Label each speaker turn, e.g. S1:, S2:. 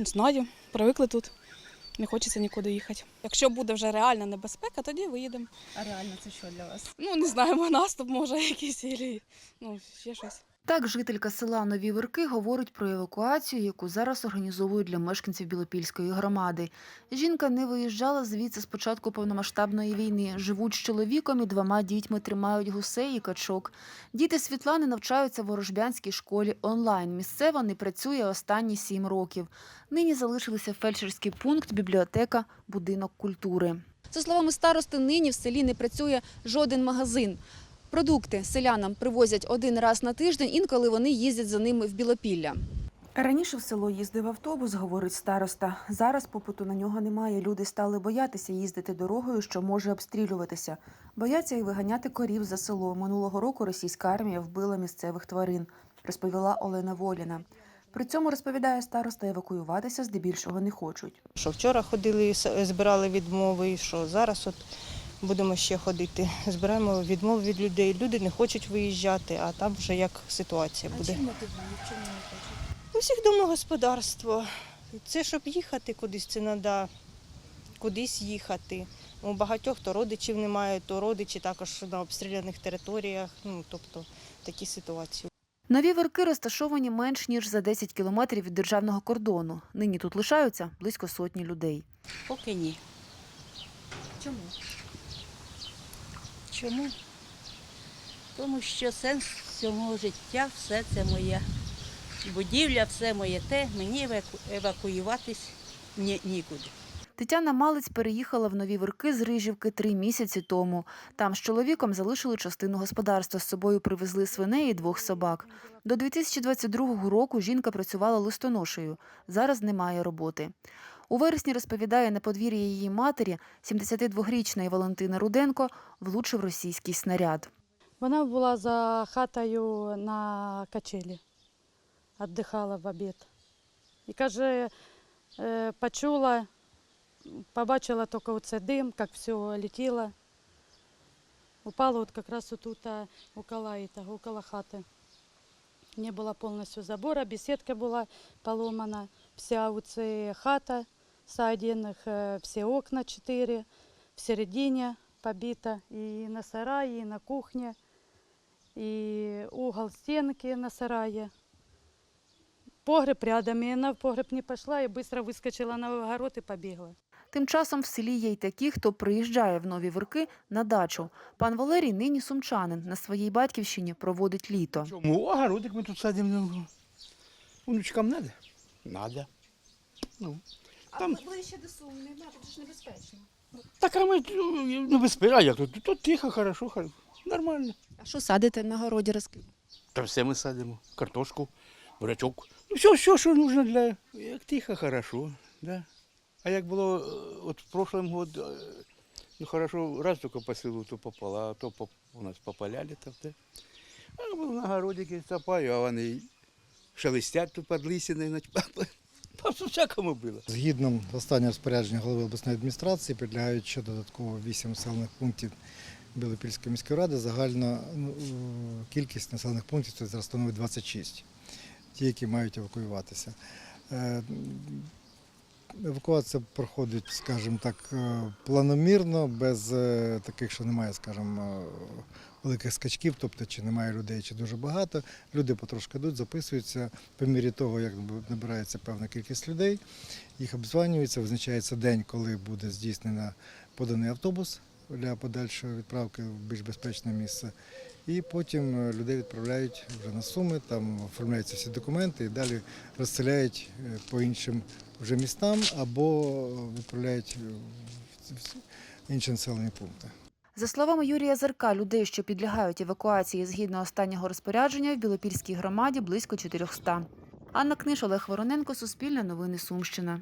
S1: Не знаю, привикли тут. Не хочеться нікуди їхати. Якщо буде вже реальна небезпека, тоді виїдемо.
S2: А реально це що для вас?
S1: Ну, не знаємо, наступ може якийсь, ілі, ну, ще щось.
S3: Так, жителька села Нові Вирки говорить про евакуацію, яку зараз організовують для мешканців Білопільської громади. Жінка не виїжджала звідси з початку повномасштабної війни. Живуть з чоловіком і двома дітьми, тримають гусей і качок. Діти Світлани навчаються в Ворожбянській школі онлайн. Місцева не працює останні сім років. Нині залишилися фельдшерський пункт, бібліотека, будинок культури.
S4: За словами старости, нині в селі не працює жоден магазин. Продукти селянам привозять один раз на тиждень, інколи вони їздять за ними в Білопілля.
S3: Раніше в село їздив автобус, говорить староста. Зараз попиту на нього немає. Люди стали боятися їздити дорогою, що може обстрілюватися. Бояться і виганяти корів за село. Минулого року російська армія вбила місцевих тварин, розповіла Олена Воліна. При цьому розповідає староста, евакуюватися здебільшого не хочуть.
S5: Що вчора ходили, збирали відмови, і що зараз от будемо ще ходити. Збираємо відмови від людей. Люди не хочуть виїжджати, а там вже як ситуація буде.
S2: мотивують? Чому не хочуть?
S5: У всіх домогосподарство. Це щоб їхати кудись, це треба кудись їхати. У багатьох то родичів немає, то родичі також на обстріляних територіях. Ну тобто такі ситуації.
S3: Нові вирки розташовані менш ніж за 10 кілометрів від державного кордону. Нині тут лишаються близько сотні людей.
S6: Поки ні.
S2: Чому?
S6: Чому? Тому що сенс цього життя, все це моє. Будівля, все моє те, мені евакуюватись ні, нікуди.
S3: Тетяна Малець переїхала в Нові Вирки з Рижівки три місяці тому. Там з чоловіком залишили частину господарства. З собою привезли свиней і двох собак. До 2022 року жінка працювала листоношею. Зараз немає роботи. У вересні розповідає на подвір'ї її матері, 72-річної Валентини Руденко, влучив російський снаряд.
S7: Вона була за хатою на качелі, віддихала в обід. І каже, е, почула, побачила тільки оце дим, як все летіло. Упала от якраз отут около, этого, около хати. Не було повністю забора, беседка була поломана, вся оце хата одних, е, всі окна чотири, в середині побита, і на сараї, і на кухні, і угол стінки на сараї. Погреб рядом, і вона в погреб не пішла і швидко вискочила на огород і побігла.
S3: Тим часом в селі є й такі, хто приїжджає в Нові Вирки на дачу. Пан Валерій нині сумчанин. На своїй батьківщині проводить літо.
S8: Чому? Огородик ми тут садимо. ну, Внучкам надо? Надо. Ну, там,
S2: ближче до Сум немає, тут ж небезпечно.
S8: так а ми ну, не безпека, а як тут? Тут тихо, хорошо, нормально.
S4: А що садите на городі? Розкажіть.
S8: Та все ми садимо. Картошку, бурячок. Ну, все, все, що нужно для. Як тихо, хорошо. Да. А як було е, от в прошлом году, е, ну хорошо, раз тільки по селу, то попала, а то по, у нас попаляли там. Да. А був на городики копаю, а вони шелестять тут під лисиною, значить, по всякому було.
S9: Згідно останнього розпорядження голови обласної адміністрації, підлягають ще додатково 8 населених пунктів Білопільської міської ради. Загальна ну, е, кількість населених пунктів зараз становить 26, ті, які мають евакуюватися. Евакуація проходить, скажімо так, е, планомірно, без е, таких, що немає, скажімо, е, великих скачків, тобто чи немає людей, чи дуже багато. Люди потрошки йдуть, записуються по мірі того, як набирається певна кількість людей. Їх обзванюється, визначається день, коли буде здійснено поданий автобус для подальшої відправки в більш безпечне місце. І потім е, людей відправляють вже на суми, там оформляються всі документи і далі розселяють е, по іншим вже містам або відправляють е, в- в інші населені пункти.
S3: За словами Юрія Зерка, людей, що підлягають евакуації згідно останнього розпорядження, в Білопільській громаді близько 400. Анна Книж, Олег Вороненко, Суспільне новини Сумщина.